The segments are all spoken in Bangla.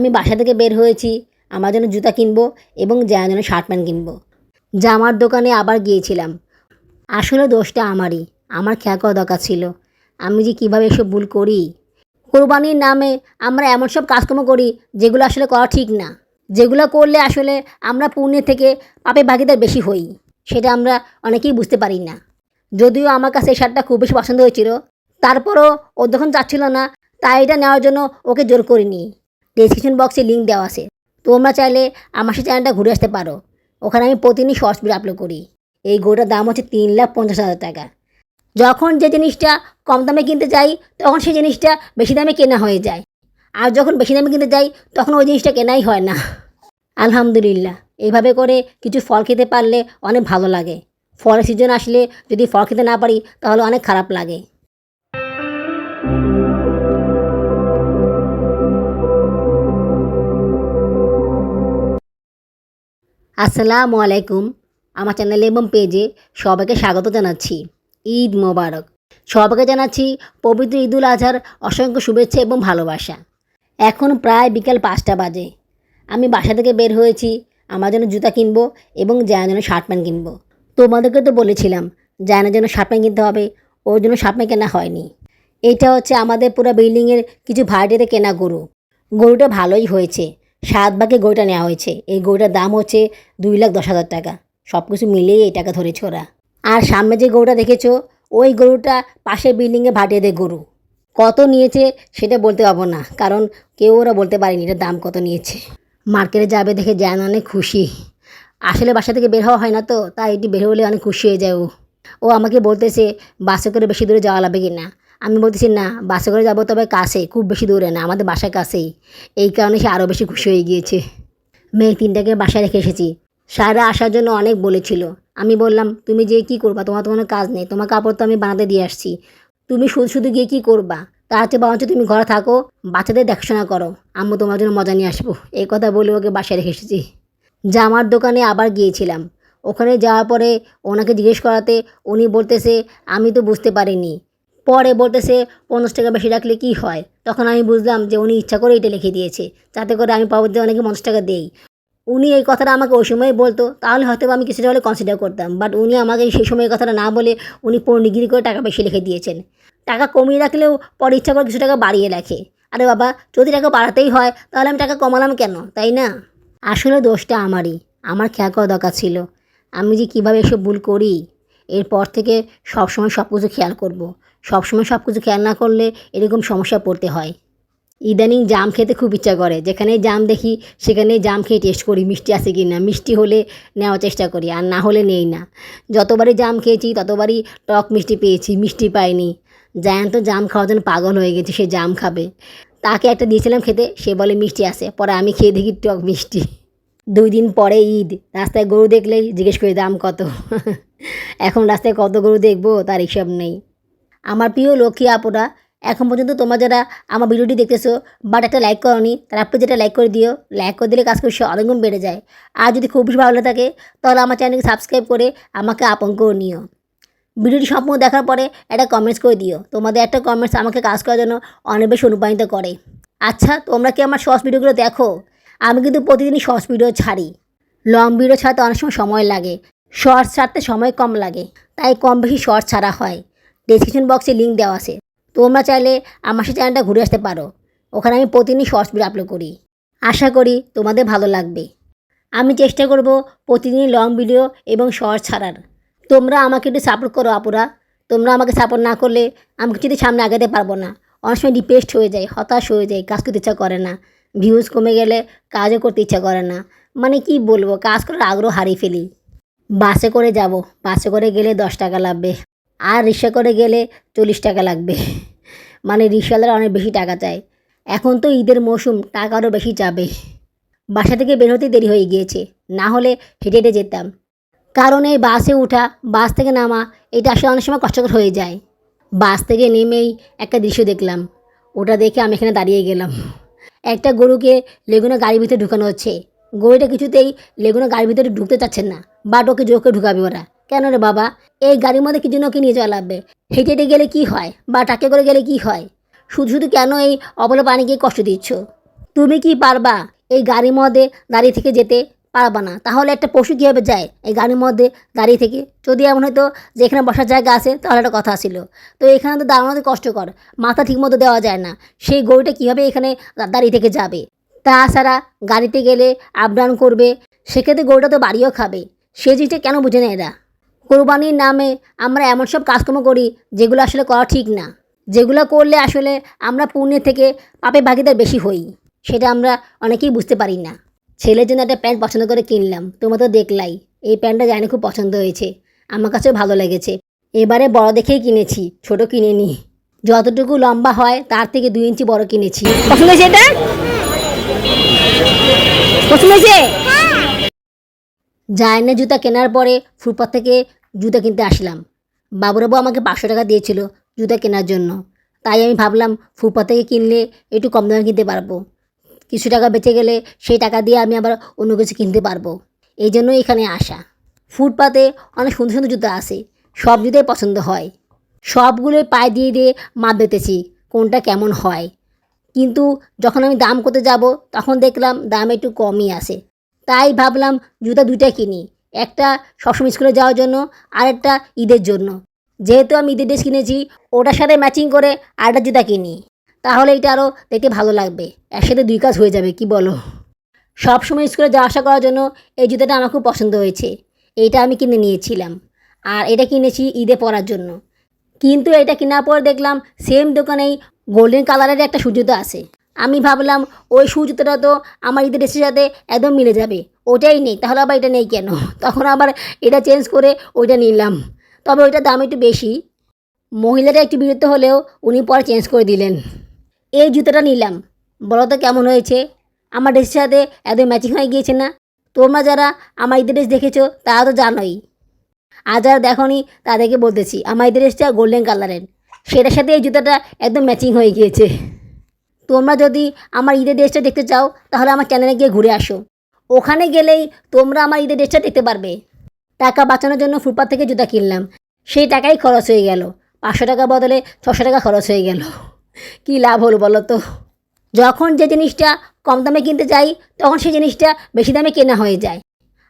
আমি বাসা থেকে বের হয়েছি। আমার জন্য জুতা কিনবো এবং যার জন্য শার্ট প্যান্ট কিনবো। জামার দোকানে আবার গিয়েছিলাম। আসলে দোষটা আমারই। আমার খেয়াল করা দরকার ছিল। আমি যে কীভাবে এসব ভুল করি? কোরবানির নামে আমরা এমন সব কাজকর্ম করি যেগুলো আসলে করা ঠিক না। যেগুলো করলে আসলে আমরা পুণ্যের থেকে পাপে ভাগিদার বেশি হই। সেটা আমরা অনেকেই বুঝতে পারি না। যদিও আমার কাছে এই শার্টটা খুব বেশি পছন্দ হয়েছিল, তারপরও ও যখন চাচ্ছিল না, তাই এটা নেওয়ার জন্য ওকে জোর করিনি। ডিসক্রিপশন বক্সে লিঙ্ক দেওয়া আছে। তোমরা চাইলে আমার সেই চ্যানেলটা ঘুরে আসতে পারো। ওখানে আমি প্রতিদিনই শর্টস ভিডিও আপলোড করি। এই গরুটার দাম হচ্ছে তিন লাখ পঞ্চাশ হাজার টাকা। যখন যে জিনিসটা কম দামে কিনতে যাই, তখন সেই জিনিসটা বেশি দামে কেনা হয়ে যায়। আর যখন বেশি দামে কিনতে যাই, তখন ওই জিনিসটা কেনাই হয় না। আলহামদুলিল্লাহ, এইভাবে করে কিছু ফল খেতে পারলে অনেক ভালো লাগে। ফলের সিজন আসলে যদি ফল খেতে না পারি, তাহলে অনেক খারাপ লাগে। আসসালামু আলাইকুম। আমার চ্যানেলে এবং পেজে সবাইকে স্বাগত জানাচ্ছি। ঈদ মোবারক। সবাইকে জানাচ্ছি পবিত্র ঈদুল আজহার অসংখ্য শুভেচ্ছা এবং ভালোবাসা। এখন প্রায় বিকাল পাঁচটা বাজে। আমি বাসা থেকে বের হয়েছি। আমার জন্য জুতা কিনবো এবং জায়ার জন্য শার্ট প্যান্ট কিনবো। তোমাদেরকে তো বলেছিলাম জায়ানের জন্য শার্ট প্যান্ট কিনতে হবে। ওর জন্য শার্ট প্যান্ট কেনা হয়নি। এটা হচ্ছে আমাদের পুরো বিল্ডিংয়ের কিছু ভাড়াটিতে কেনা গরু। গরুটা ভালোই হয়েছে। সাত ভাগে গরুটা নেওয়া হয়েছে। এই গরুটার দাম হচ্ছে দুই লাখ দশ হাজার টাকা। সব কিছু মিলিয়ে এই টাকা ধরেছে ওরা। আর সামনে যে গরুটা দেখেছ, ওই গরুটা পাশের বিল্ডিংয়ে ভাটিয়ে গরু। কত নিয়েছে সেটা বলতে পারব না, কারণ কেউ ওরা বলতে পারেনি এটার দাম কত নিয়েছে। মার্কেটে যাবে দেখে যেন অনেক খুশি। আসলে বাসা থেকে বের হওয়া হয় না তো, তাই এটি বের হলে অনেক খুশি হয়ে যায় ও। ও আমাকে বলতেছে, বাসে করে বেশি দূরে যাওয়া লাগবে কি না আমি বলতেছি, না, বাসে করে যাব তবে কাছে, খুব বেশি দূরে না, আমাদের বাসার কাছেই। এই কারণে সে আরও বেশি খুশি হয়ে গিয়েছে। মেয়ে তিনটাকে বাসায় রেখে এসেছি। সারা আসার জন্য অনেক বলেছিল। আমি বললাম, তুমি যে কি করবা? তোমার তো কোনো কাজ নেই। তোমার কাপড় তো আমি বানাতে দিয়ে আসছি। তুমি শুধু শুধু গিয়ে কি করবা? তার চেয়ে বরঞ্চ তুমি ঘরে থাকো, বাচ্চাদের দেখাশোনা করো। আম্মু তোমার জন্য মজা নিয়ে আসব। এই কথা বলে ওকে বাসায় রেখে এসেছি। জামার দোকানে আবার গিয়েছিলাম। ওখানে যাওয়ার পরে ওনাকে জিজ্ঞেস করাতে উনি বলতেছে, আমি তো বুঝতে পারিনি। পরে বলতেছে, পঞ্চাশ টাকা বেশি রাখলে কি হয়? তখন আমি বুঝলাম যে উনি ইচ্ছা করে এটা লিখে দিয়েছে। যাতে করে আমি পাবো পরবর্তী অনেকে পঞ্চাশ টাকা দেই। উনি এই কথাটা আমাকে ওই সময় বলতো, তাহলে হয়তো আমি কিছুটা হলে কনসিডার করতাম। বাট উনি আমাকে সেই সময় কথাটা না বলে উনি পণ্ডিগিরি করে টাকা বেশি লিখে দিয়েছেন। টাকা কমিয়ে রাখলেও পরে ইচ্ছা করে কিছু টাকা বাড়িয়ে রাখে আরে বাবা, যদি টাকা বাড়াতেই হয়, তাহলে আমি টাকা কমালাম কেন? তাই না? আসলে দোষটা আমারই। আমার খেয়াল করা দরকার ছিল। আমি যে কীভাবে এসব ভুল করি, এরপর থেকে সবসময় সব কিছু খেয়াল করব। সবসময় সব কিছু খেয়াল না করলে এরকম সমস্যা পড়তে হয়। ইদানিং জাম খেতে খুব ইচ্ছা করে। যেখানেই জাম দেখি, সেখানেই জাম খেয়ে টেস্ট করি, মিষ্টি আছে কি না মিষ্টি হলে নেওয়ার চেষ্টা করি, আর না হলে নেই না। যতবারই জাম খেয়েছি, ততবারই টক মিষ্টি পেয়েছি, মিষ্টি পাইনি। জায়ান তো জাম খাওয়ার জন্য পাগল হয়ে গেছে, সে জাম খাবে। তাকে একটা দিয়েছিলাম খেতে, সে বলে মিষ্টি আছে। পরে আমি খেয়ে দেখি টক মিষ্টি। দুই দিন পরে ঈদ। রাস্তায় গরু দেখলেই জিজ্ঞেস করি, দাম কত? এখন রাস্তায় কত গরু দেখব? তার হিসাব নেই। আমার প্রিয় লক্ষ্মী আপুরা, এখন পর্যন্ত তোমরা যারা আমার ভিডিওটি দেখতেছো বাট একটা লাইক করনি, তারা আপনি যেটা লাইক করে দিও লাইক করে দিলে কাজ করছে অনেকগুণ বেড়ে যায়। আর যদি খুব বেশি ভালো থাকে, তাহলে আমার চ্যানেলকে সাবস্ক্রাইব করে আমাকে আপন করে নিও। ভিডিওটি সম্পূর্ণ দেখার পরে একটা কমেন্টস করে দিও। তোমাদের একটা কমেন্টস আমাকে কাজ করার জন্য অনেক বেশি অনুপ্রাণিত করে। আচ্ছা তোমরা কি আমার শর্টস ভিডিওগুলো দেখো? আমি কিন্তু প্রতিদিনই শর্টস ভিডিও ছাড়ি। লং ভিডিও ছাড়তে অনেক সময় সময় লাগে। শর্টস ছাড়তে সময় কম লাগে। তাই কম বেশি শর্টস ছাড়া হয়। ডিসক্রিপশন বক্সে লিঙ্ক দেওয়া আছে। তোমরা চাইলে আমার সেই চ্যানেলটা ঘুরে আসতে পারো। ওখানে আমি প্রতিদিনই শর্টস ভিডিও আপলোড করি। আশা করি তোমাদের ভালো লাগবে। আমি চেষ্টা করব প্রতিদিনই লং ভিডিও এবং শর্টস ছাড়ার। তোমরা আমাকে একটু সাপোর্ট করো আপুরা। তোমরা আমাকে সাপোর্ট না করলে আমি যদি সামনে আগাতে পারব না। অনেক সময় ডিপ্রেসড হয়ে যায়, হতাশ হয়ে যায়, কাজ করতে ইচ্ছা করে না। ভিউজ কমে গেলে কাজও করতে ইচ্ছা করে না। মানে কি বলব, কাজ করার আগ্রহ হারিয়ে ফেলি। বাসে করে যাব, বাসে করে গেলে দশ টাকা লাগবে। আর রিক্সা করে গেলে চল্লিশ টাকা লাগবে। মানে রিক্সাওয়ালারা অনেক বেশি টাকা চায়। এখন তো ঈদের মৌসুম, টাকা আরও বেশি যাবে বাসা থেকে বের হতে দেরি হয়ে গিয়েছে, না হলে হেঁটে হেঁটে যেতাম। কারণ এই বাসে ওঠা বাস থেকে নামা, এটা আসলে অনেক সময় কষ্টকর হয়ে যায়। বাস থেকে নেমেই একটা দৃশ্য দেখলাম। ওটা দেখে আমি এখানে দাঁড়িয়ে গেলাম। একটা গরুকে লেগুনা গাড়ির ভিতরে ঢুকানো হচ্ছে। গরুটা কিছুতেই লেগুনা গাড়ির ভিতরে ঢুকতে চাচ্ছেন না, বাট ওকে জোর করে ঢুকাবে ওরা। কেন রে বাবা? এই গাড়ির মধ্যে কি জন্য ওকে নিয়ে যাওয়া লাগবে। হেঁটে হেঁটে গেলে কি হয়? বা টাকে করে গেলে কি হয়? শুধু শুধু কেন এই অবলা প্রাণীকে কষ্ট দিচ্ছ? তুমি কি পারবা এই গাড়ির মধ্যে দাঁড়িয়ে থেকে যেতে? পারবা না। তাহলে একটা পশু কীভাবে যায়? এই গাড়ির মধ্যে দাঁড়িয়ে থেকে। যদি এমন হয়তো যে এখানে বসার জায়গা আছে, তাহলে একটা কথা ছিল। তো এখানে তো দাঁড়ানোতে কষ্টকর। মাথা ঠিকমতো দেওয়া যায় না। সেই গরুটা কীভাবে এখানে দাঁড়িয়ে থেকে যাবে? তাছাড়া গাড়িতে গেলে আপ ডাউন করবে। সেক্ষেত্রে গরুটা তো বাড়িও খাবে। সে জিনিসটা কেন বুঝে না এরা? কোরবানির নামে আমরা এমন সব কাজকর্ম করি যেগুলো আসলে করা ঠিক না। যেগুলো করলে আসলে আমরা পুণ্যের থেকে পাপে ভাগিদার বেশি হই সেটা আমরা অনেকেই বুঝতে পারি না। ছেলের জন্য একটা প্যান্ট পছন্দ করে কিনলাম তোমরা তো দেখলাই এই প্যান্টটা জানি খুব পছন্দ হয়েছে আমার কাছেও ভালো লেগেছে। এবারে বড় দেখেই কিনেছি ছোট কিনেনি। যতটুকু লম্বা হয় তার থেকে দুই ইঞ্চি বড় কিনেছি। পছন্দ হয়েছে এটা? পছন্দ হয়েছে? জায়নের জুতা কেনার পরে ফুটপাথ থেকে জুতা কিনতে আসলাম। বাবুরাবু আমাকে পাঁচশো টাকা দিয়েছিল জুতা কেনার জন্য। তাই আমি ভাবলাম ফুটপাথ থেকে কিনলে একটু কম দামে কিনতে পারব। কিছু টাকা বেঁচে গেলে সেই টাকা দিয়ে আমি আবার অন্য কিছু কিনতে পারব। এই জন্যই এখানে আসা। ফুটপাতে অনেক সুন্দর সুন্দর জুতো আসে সব জুতোই পছন্দ হয়। সবগুলোই পায়ে দিয়ে দিয়ে মাপ দিতেছি, কোনটা কেমন হয়। কিন্তু যখন আমি দাম করতে যাব, তখন দেখলাম দাম একটু কমই আসে তাই ভাবলাম, জুতা দুইটা কিনি। একটা সবসময় স্কুলে যাওয়ার জন্য আর একটা ঈদের জন্য। যেহেতু আমি ঈদের ড্রেস কিনেছি, ওটার সাথে ম্যাচিং করে আরেকটা জুতা কিনি, তাহলে এটা আরও দেখতে ভালো লাগবে। একসাথে দুই কাজ হয়ে যাবে, কি বলো? সব সময় স্কুলে যাওয়া আসা করার জন্য এই জুতাটা আমার খুব পছন্দ হয়েছে। এইটা আমি কিনে নিয়েছিলাম। আর এটা কিনেছি ঈদে পরার জন্য। কিন্তু এটা কেনার পর দেখলাম সেম দোকানেই গোল্ডেন কালারের একটা সুজুতো আছে। আমি ভাবলাম ওই জুতোটা তো আমার ঈদের ড্রেসের সাথে একদম মিলে যাবে। ওটাই নেই, তাহলে আবার এটা নেই কেন? তখন আবার এটা চেঞ্জ করে ওইটা নিলাম। তবে ওইটার দাম একটু বেশি। মহিলারা একটু বিরক্ত হলেও উনি পরে চেঞ্জ করে দিলেন। এই জুতোটা নিলাম। বলো তো কেমন হয়েছে? আমার ড্রেসের সাথে একদম ম্যাচিং হয়ে গিয়েছে না। তোমরা যারা আমার ঈদের ড্রেস দেখেছ, তারা তো জানোই। আর যারা দেখোনি, তাদেরকে বলতেছি, আমার ঈদের ড্রেসটা গোল্ডেন কালারের সেটার সাথে এই জুতোটা একদম ম্যাচিং হয়ে গিয়েছে। তোমরা যদি আমার ঈদের ড্রেসটা দেখতে চাও, তাহলে আমার চ্যানেলে গিয়ে ঘুরে আসো। ওখানে গেলেই তোমরা আমার ঈদের ড্রেসটা দেখতে পারবে। টাকা বাঁচানোর জন্য ফুটপাথ থেকে জুতা কিনলাম। সেই টাকাই খরচ হয়ে গেল। পাঁচশো টাকা বদলে ছশো টাকা খরচ হয়ে গেল। কী লাভ হলো বলো তো? যখন যে জিনিসটা কম দামে কিনতে যাই, তখন সেই জিনিসটা বেশি দামে কেনা হয়ে যায়।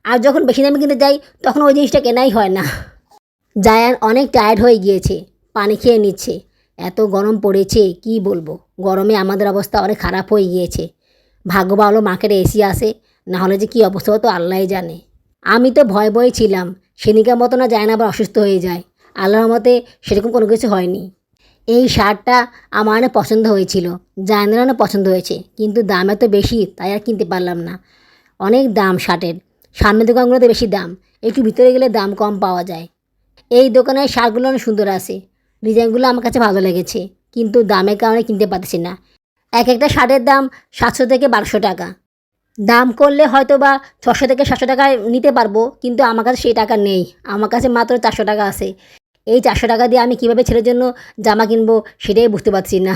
আর যখন বেশি দামে কিনতে যাই, তখন ওই জিনিসটা কেনাই হয় না। জায়ান অনেক টায়ার্ড হয়ে গিয়েছে। পানি খেয়ে নিচ্ছে। এত গরম পড়েছে, কি বলব? গরমে আমাদের অবস্থা অনেক খারাপ হয়ে গিয়েছে। ভাগ্য ভালো মার্কেটে এসি আসে। না হলে যে কী অবস্থা হতো আল্লাহ জানে। আমি তো ভয় ভয়ে ছিলাম সেনিকার মতো না যায় না আবার অসুস্থ হয়ে যায়। আল্লাহর মতে সেরকম কোনো কিছু হয়নি। এই শার্টটা আমার অনেক পছন্দ হয়েছিল জায়নার অনেক পছন্দ হয়েছে, কিন্তু দাম এত বেশি, তাই আর কিনতে পারলাম না। অনেক দাম শার্টের, সামনের দোকানগুলোতে বেশি দাম, একটু ভিতরে গেলে দাম কম পাওয়া যায়। এই দোকানের শার্টগুলো অনেক সুন্দর আছে, ডিজাইনগুলো আমার কাছে ভালো লেগেছে, কিন্তু দামের কারণে কিনতে পারছি না। এক একটা শার্টের দাম সাতশো থেকে বারোশো টাকা। দাম করলে হয়তো বা ছশো থেকে সাতশো টাকায় নিতে পারব, কিন্তু আমার কাছে সেই টাকা নেই। আমার কাছে মাত্র চারশো টাকা আছে। এই চারশো টাকা দিয়ে আমি কীভাবে ছেলের জন্য জামা কিনবো সেটাই বুঝতে পারছি না।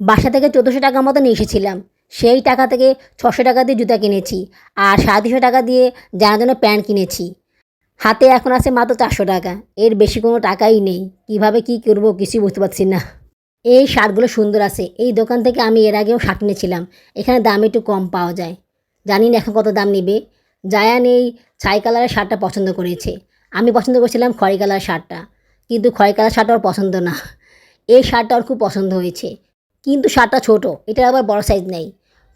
বাসা থেকে চোদ্দোশো টাকার মতো নিয়ে এসেছিলাম। সেই টাকা থেকে ছশো টাকা দিয়ে জুতা কিনেছি আর সাড়ে তিনশো টাকা দিয়ে জানার জন্য প্যান্ট কিনেছি। হাতে এখন আছে মাত্র চারশো টাকা। এর বেশি কোনো টাকাই নেই। কীভাবে কি করব কিছুই বুঝতে পারছি না। এই শার্টগুলো সুন্দর আছে। এই দোকান থেকে আমি এর আগেও শার্ট নিয়েছিলাম এখানে দাম একটু কম পাওয়া যায়। জানি না এখন কত দাম নেবে। জায়ান এই ছাই কালারের শার্টটা পছন্দ করেছে। আমি পছন্দ করেছিলাম খড়ি কালার শার্টটা, কিন্তু খড়ি কালার শার্টটা ওর পছন্দ না। এই শার্টটা ওর খুব পছন্দ হয়েছে। কিন্তু শার্টটা ছোট, এটার আবার বড় সাইজ নেই।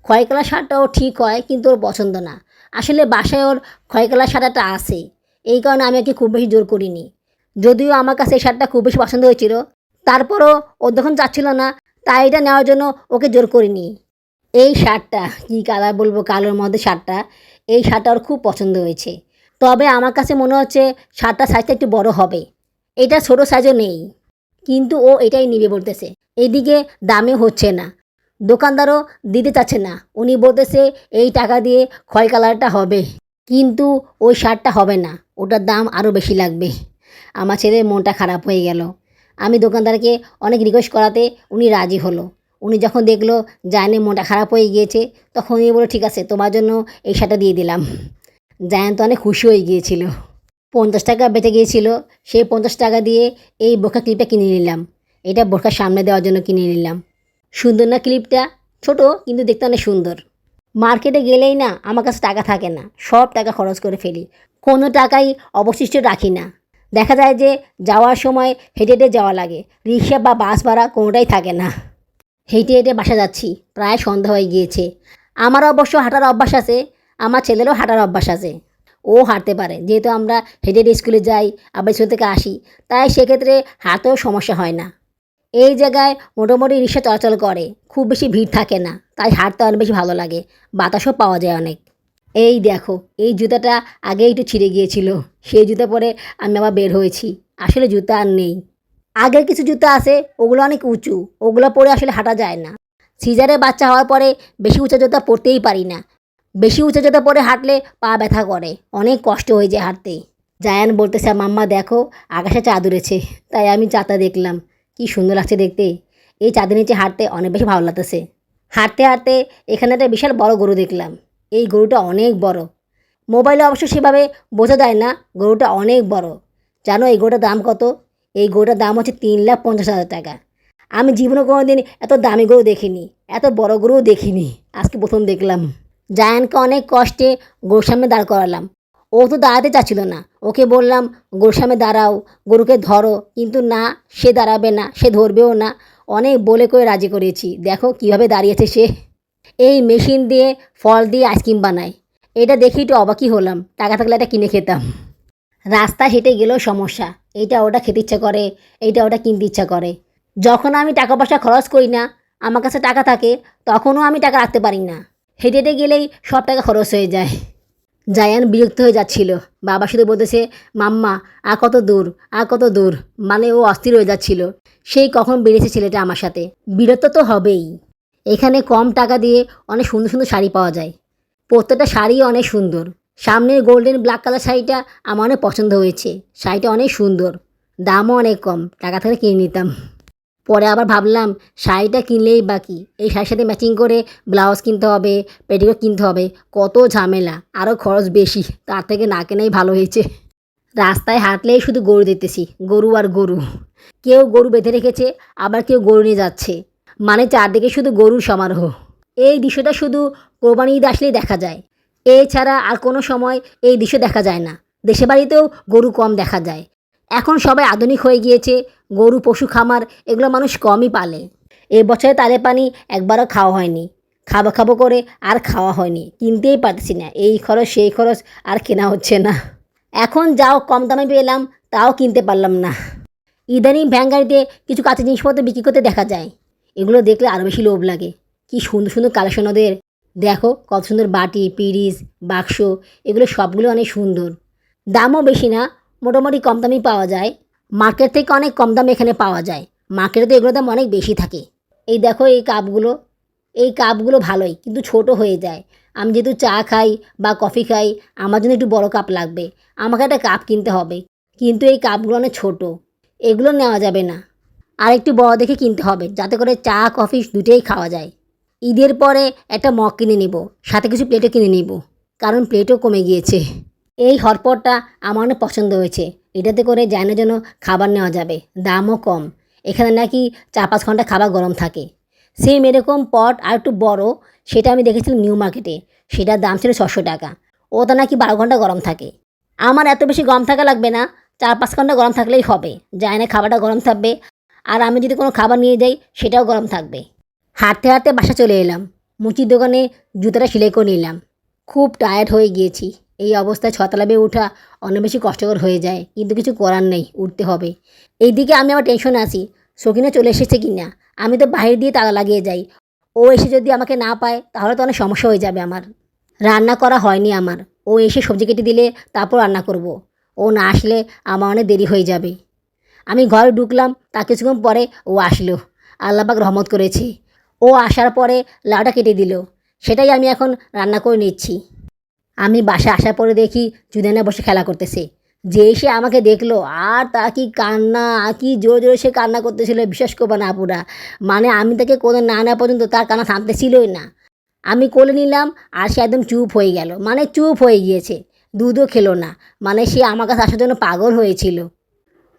খয় কালার শার্টটাও ঠিক হয়, কিন্তু ওর পছন্দ না। আসলে বাসায় ওর খয় কালার শার্টটা আছে। এই কারণে আমি ওকে খুব বেশি জোর করিনি। যদিও আমার কাছে এই শার্টটা খুব বেশি পছন্দ হয়েছিল, তারপরও ও যখন চাচ্ছিল না, তাই এটা নেওয়ার জন্য ওকে জোর করিনি। এই শার্টটা, কী কালার বলব কালোর মধ্যে শার্টটা, এই শার্টটা ওর খুব পছন্দ হয়েছে। তবে আমার কাছে মনে হচ্ছে শার্টটা সাইজটা একটু বড় হবে। এটা ছোটো সাইজও নেই, কিন্তু ও এটাই নিবে বলতেছে। এদিকে দামে হচ্ছে না, দোকানদারও দিতে চাচ্ছে না। উনি বলতেছে, এই টাকা দিয়ে খয় কালারটা হবে, কিন্তু ওই শার্টটা হবে না, ওটার দাম আরও বেশি লাগবে। আমার ছেলের মনটা খারাপ হয়ে গেল। আমি দোকানদারকে অনেক রিকোয়েস্ট করাতে উনি রাজি হলো। উনি যখন দেখল জায়নে মনটা খারাপ হয়ে গিয়েছে, তখন উনি বলল, ঠিক আছে, তোমার জন্য এই শার্টটা দিয়ে দিলাম। জায়ান তো অনেক খুশি হয়ে গিয়েছিল। পঞ্চাশ টাকা বেঁচে গিয়েছিল, সেই পঞ্চাশ টাকা দিয়ে এই বোরখা ক্লিপটা কিনে নিলাম। এটা বোরখার সামনে দেওয়ার জন্য কিনে নিলাম। সুন্দর না ক্লিপটা? ছোট, কিন্তু দেখতে অনেক সুন্দর। মার্কেটে গেলেই না, আমার কাছে টাকা থাকে না। সব টাকা খরচ করে ফেলি। কোনো টাকাই অবশিষ্ট রাখি না। দেখা যায় যে যাওয়ার সময় হেঁটে হেঁটে যাওয়া লাগে। রিক্সা বা বাস ভাড়া কোনোটাই থাকে না। হেঁটে হেঁটে বাসা যাচ্ছি। প্রায় সন্ধ্যা হয়ে গিয়েছে। আমার অবশ্য হাঁটার অভ্যাস আছে, আমার ছেলেরও হাঁটার অভ্যাস আছে। ও হাঁটতে পারে, যেহেতু আমরা হেঁটে হেঁটে স্কুলে যাই, আবার স্কুল থেকে আসি, তাই সেক্ষেত্রে হাতেও সমস্যা হয় না। এই জায়গায় মোটামুটি রিক্সা চলাচল করে, খুব বেশি ভিড় থাকে না, তাই হাঁটতে অনেক বেশি ভালো লাগে, বাতাসও পাওয়া যায় অনেক। এই দেখো, এই জুতাটা আগে একটু ছিঁড়ে গিয়েছিল, সেই জুতা পরে আমি আবার বের হয়েছি, আসলে জুতা আর নেই। আগের কিছু জুতো আছে, ওগুলো অনেক উঁচু, ওগুলো পরে আসলে হাঁটা যায় না। সিজারে বাচ্চা হওয়ার পরে বেশি উঁচা জুতা পরতেই পারি না। বেশি উঁচা জুতা পরে হাঁটলে পা ব্যথা করে, অনেক কষ্ট হয়ে যায় হাঁটতে। জায়ান বলতেছে, মাম্মা, দেখো, আকাশে চাঁদ উড়েছে, তাই আমি চাঁদটা দেখলাম। কি সুন্দর লাগছে দেখতে। এই চাঁদের নিচে হাঁটতে অনেক বেশি ভালো লাগতেছে। হাঁটতে হাঁটতে এখানে একটা বিশাল বড় গরু দেখলাম। এই গরুটা অনেক বড়। মোবাইলে অবশ্য সেভাবে বোঝা যায় না, গরুটা অনেক বড়। জানো, এই গরুটার দাম কত? এই গরুটার দাম হচ্ছে তিন লাখ পঞ্চাশ হাজার টাকা। আমি জীবনে কোনো দিন এত দামি গরু দেখিনি, এত বড় গরুও দেখিনি। আজকে প্রথম দেখলাম। জায়ানকে অনেক কষ্টে গরুর সামনে দাঁড় করালাম। ও তো দাঁড়াতে চাচ্ছিল না। ওকে বললাম, গরুর সামনে দাঁড়াও, গরুকে ধরো। কিন্তু না, সে দাঁড়াবে না, সে ধরবেও না। অনেক বলে করে রাজি করেছি। দেখো কীভাবে দাঁড়িয়েছে সে। এই মেশিন দিয়ে, ফল দিয়ে আইসক্রিম বানায়। এটা দেখে একটু অবাকই হলাম। টাকা থাকলে এটা কিনে খেতাম। রাস্তা হেঁটে গেলেও সমস্যা। এইটা ওটা খেতে ইচ্ছা করে, এইটা ওটা কিনতে ইচ্ছা করে। যখন আমি টাকা পয়সা খরচ করি না, আমার কাছে টাকা থাকে, তখনও আমি টাকা রাখতে পারি না। হেঁটে হেঁটে গেলেই সব টাকা খরচ হয়ে যায়। জায়ান বিরক্ত হয়ে যাচ্ছিল। বাবা শুধু বলতেছে, মাম্মা, আর কত দূর, আর কত দূর? মানে ও অস্থির হয়ে যাচ্ছিল। সেই কখন বেড়েছে ছেলেটা আমার সাথে। বিরক্ত তো হবেই। এখানে কম টাকা দিয়ে অনেক সুন্দর সুন্দর শাড়ি পাওয়া যায়। প্রত্যেকটা শাড়ি অনেক সুন্দর। সামনের গোল্ডেন ব্ল্যাক কালার শাড়িটা আমার অনেক পছন্দ হয়েছে। শাড়িটা অনেক সুন্দর। দামও অনেক কম। টাকা থেকে কিনে নিতাম। পরে আবার ভাবলাম, শাড়িটা কিনলেই বাকি এই শাড়ির সাথে ম্যাচিং করে ব্লাউজ কিনতে হবে পেটিকোট কিনতে হবে। কত ঝামেলা। আরও খরচ বেশি। তার থেকে না কেনাই ভালো হয়েছে। রাস্তায় হাঁটলেই শুধু গরু দেখতেছি। গরু আর গরু। কেউ গরু বেঁধে রেখেছে, আবার কেউ গরু নিয়ে যাচ্ছে। মানে চারদিকে শুধু গরুর সমারোহ। এই দৃশ্যটা শুধু কোরবানি ঈদ আসলেই দেখা যায়। এছাড়া আর কোনো সময় এই দৃশ্য দেখা যায় না। দেশে বাড়িতেও গরু কম দেখা যায়। এখন সবাই আধুনিক হয়ে গিয়েছে, গরু, পশু, খামার, এগুলো মানুষ কমই পালে। এবছরে তালে পানি একবারও খাওয়া হয়নি। খাব খাব করে আর খাওয়া হয়নি। কিনতেই পারতেছি না। এই খরচ, সেই খরচ আর কেনা হচ্ছে না। এখন যাও, কম দামে পেলাম, তাও কিনতে পারলাম না। ইদানিং ভ্যান গাড়িতে কিছু কাঁচা জিনিসপত্র বিক্রি করতে দেখা যায়। এগুলো দেখলে আরও বেশি লোভ লাগে। কি সুন্দর সুন্দর কালেকশন ওদের। দেখো কত সুন্দর বাটি পিরিজ বাক্স, এগুলো সবগুলো অনেক সুন্দর। দামও বেশি না, মোটামুটি কম দামেই পাওয়া যায়। মার্কেট থেকে অনেক কম দামে এখানে পাওয়া যায়। মার্কেটে তো এগুলোর দাম অনেক বেশি থাকে। এই দেখো এই কাপগুলো এই কাপগুলো ভালোই, কিন্তু ছোট হয়ে যায়। আমি যেহেতু চা খাই বা কফি খাই, আমার জন্য একটু বড় কাপ লাগবে। আমাকে একটা কাপ কিনতে হবে, কিন্তু এই কাপগুলো অনেক ছোটো। এগুলো নেওয়া যাবে না। আর একটু বড় দেখে কিনতে হবে, যাতে করে চা, কফি দুটোই খাওয়া যায়। ঈদের পরে একটা মগ কিনে নেব, সাথে কিছু প্লেটও কিনে নিব, কারণ প্লেটও কমে গিয়েছে। এই হটপটটা আমার অনেক পছন্দ হয়েছে। এটাতে করে জানার জন্য খাবার নেওয়া যাবে, দামও কম। এখানে নাকি চার পাঁচ ঘণ্টা খাবার গরম থাকে। সেম এরকম পট আর একটু বড়, সেটা আমি দেখেছিলাম নিউ মার্কেটে সেটার দাম ছিল ছশো টাকা। ওটা নাকি বারো ঘণ্টা গরম থাকে। আমার এত বেশি গরম থাকা লাগবে না, চার পাঁচ ঘণ্টা গরম থাকলেই হবে। যায় না খাবারটা গরম থাকবে, আর আমি যদি কোনো খাবার নিয়ে যাই, সেটাও গরম থাকবে। হাঁটতে হাঁটতে বাসা চলে এলাম। মুচির দোকানে জুতোটা সেলাই করে নিলাম। খুব টায়ার্ড হয়ে গিয়েছি। এই অবস্থায় ছতলা বেয়ে ওঠা অনেক বেশি কষ্টকর হয়ে যায়, কিন্তু কিছু করার নেই, উঠতে হবে। এইদিকে আমি আমার টেনশনে আছি সকিনা চলে এসেছে কি না আমি তো বাইরে দিয়ে তালা লাগিয়ে যাই। ও এসে যদি আমাকে না পায়, তাহলে তো অনেক সমস্যা হয়ে যাবে আমার। রান্না করা হয়নি আমার। ও এসে সবজি কেটে দিলে তারপর রান্না করব। ও না আসলে আমার অনেক দেরি হয়ে যাবে। আমি ঘরে ঢুকলাম তা কিছুক্ষণ পরে ও আসলো। আল্লাপাক রহমত করেছে। ও আসার পরে লাউটা কেটে দিল। সেটাই আমি এখন রান্না করে নিচ্ছি। আমি বাসা আসার পরে দেখি জুদেনা বসে খেলা করতেছে। যে এসে আমাকে দেখল, আর তা কি কান্না কি জোরে জোরে সে কান্না করতেছিল, বিশ্বাস করব না আপুরা। মানে আমি তাকে কোনো না না পর্যন্ত তার কান্না থামতেছিলই না। আমি কোলে নিলাম, আর সে একদম চুপ হয়ে গেল। মানে চুপ হয়ে গিয়েছে, দুধও খেলো না। মানে সে আমার কাছে আসার জন্য পাগল হয়েছিল।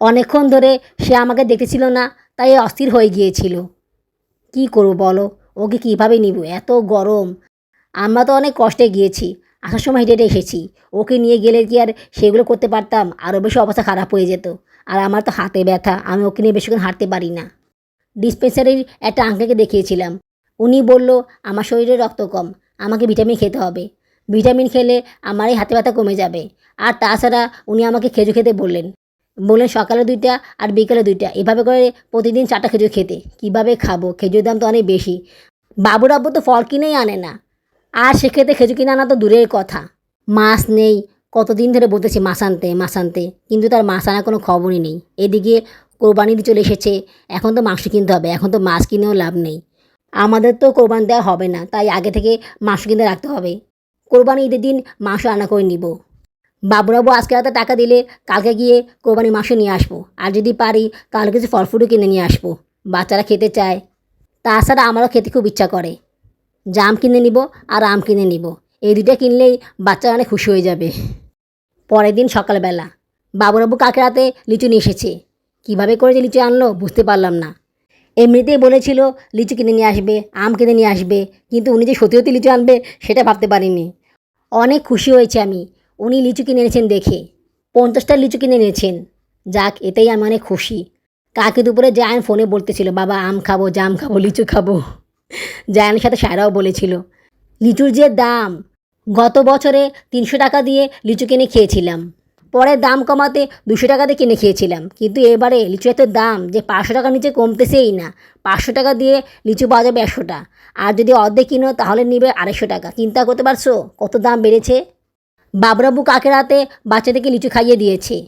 অনেকক্ষণ ধরে সে আমাকে দেখতেছিল না, তাই অস্থির হয়ে গিয়েছিল। কি করব বলো? ওকে কীভাবে নিব? এত গরম। আমরা তো অনেক কষ্টে গিয়েছি। আসার সময় হেঁটে এসেছি। ওকে নিয়ে গেলে কি আর সেগুলো করতে পারতাম? আরও বেশি অবস্থা খারাপ হয়ে যেত। আর আমার তো হাতে ব্যথা। আমি ওকে নিয়ে বেশিক্ষণ হাঁটতে পারি না। ডিসপেন্সারির একটা আঙ্কেলকে দেখিয়েছিলাম। উনি বলল, আমার শরীরে রক্ত কম। আমাকে ভিটামিন খেতে হবে। ভিটামিন খেলে আমার এই হাতে ব্যথা কমে যাবে। আর তাছাড়া উনি আমাকে খেজু খেতে বললেন। বললেন সকালে দুইটা আর বিকালে দুইটা। এভাবে করে প্রতিদিন চারটা খেজুর খেতে। কীভাবে খাব? খেজুর দাম তো অনেক বেশি। বাবুর আব্বু তো ফল কিনেই আনে না। আর সেক্ষেত্রে খেজুর কিনে আনা তো দূরের কথা। মাছ নেই। কতদিন ধরে বলতেছে মাছ আনতে মাছ আনতে। কিন্তু তার মাছ আনার কোনো খবরই নেই। এদিকে কোরবানি চলে এসেছে। এখন তো মাংস কিনতে হবে। এখন তো মাছ কিনেও লাভ নেই। আমাদের তো কোরবানি দেওয়া হবে না। তাই আগে থেকে মাংস কিনে রাখতে হবে। কোরবানি ঈদের দিন মাংস রান্না করে নিব। বাবুরাবু আজকে রাতে টাকা দিলে কালকে গিয়ে কোরবানি মাংস নিয়ে আসব। আর যদি পারি কালকে কিছু ফল কিনে নিয়ে আসব। বাচ্চারা খেতে চায়। তাছাড়া আমারও খেতে খুব ইচ্ছা করে। জাম কিনে নিব আর আম কিনে নিব। এই দুটো কিনলেই বাচ্চারা অনেক খুশি হয়ে যাবে। পরের দিন সকালবেলা। বাবুরাবু কাকে রাতে লিচু নিয়ে এসেছে। কীভাবে করে যে লিচু আনলো বুঝতে পারলাম না। এমনিতেই বলেছিল, লিচু কিনে নিয়ে আসবে, আম কিনে নিয়ে আসবে। কিন্তু উনি যে সত্যি সত্যি লিচু আনবে, সেটা ভাবতে পারিনি। অনেক খুশি হয়েছে আমি। উনি লিচু কিনে এনেছেন দেখে। পঞ্চাশটা লিচু কিনে এনেছেন। যাক এতেই আমি অনেক খুশি। কাকি দুপুরে জায়ান ফোনে বলতেছিল, বাবা, আম খাব, জাম খাব, লিচু খাব। জায়ানের সাথে সায়রাও বলেছিল, লিচুর যে দাম, গত বছরে তিনশো টাকা দিয়ে লিচু কিনে খেয়েছিলাম। পরে দাম কমাতে দুশো টাকাতে কিনে খেয়েছিলাম। কিন্তু এবারে লিচু এত দাম যে পাঁচশো টাকার নিচে কমতেছেই না। পাঁচশো টাকা দিয়ে লিচু পাওয়া যাবে একশোটা আর যদি অর্ধেক কিনো, তাহলে নিবে আড়াইশো টাকা। চিন্তা করতে পারছ কত দাম বেড়েছে? বাবরাবু কাকের হাতে বাচ্চাদেরকে লিচু খাইয়ে দিয়েছে।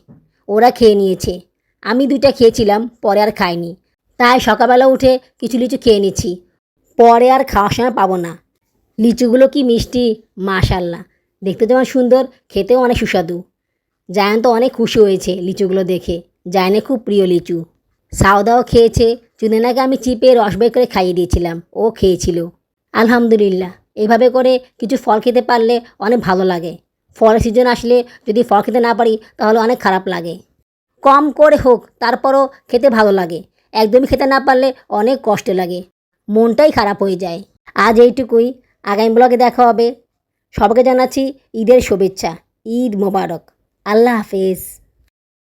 ওরা খেয়ে নিয়েছে। আমি দুইটা খেয়েছিলাম, পরে আর খাইনি। তাই সকালবেলা উঠে কিছু লিচু খেয়ে নিচ্ছি পরে আর খাওয়ার সময় পাবো না। লিচুগুলো কি মিষ্টি, মাশাল্লাহ। দেখতে যেমন সুন্দর, খেতেও অনেক সুস্বাদু। জায়ান তো অনেক খুশি হয়েছে লিচুগুলো দেখে। জায়ানের খুব প্রিয় লিচু। সাউদাও খেয়েছে। চুনেনাকে আমি চিপে রস বের করে খাইয়ে দিয়েছিলাম। ও খেয়েছিল। আলহামদুলিল্লাহ। এভাবে করে কিছু ফল খেতে পারলে অনেক ভালো লাগে। ফলের সিজন আসলে যদি ফল খেতে না পারি, তাহলে অনেক খারাপ লাগে। কম করে হোক, তারপরও খেতে ভালো লাগে। একদমই খেতে না পারলে অনেক কষ্ট লাগে। মনটাই খারাপ হয়ে যায়। আজ এইটুকুই। আগামী ব্লগে দেখা হবে। সবাইকে জানাচ্ছি ঈদের শুভেচ্ছা। ঈদ মোবারক। আল্লাহ হাফেজ।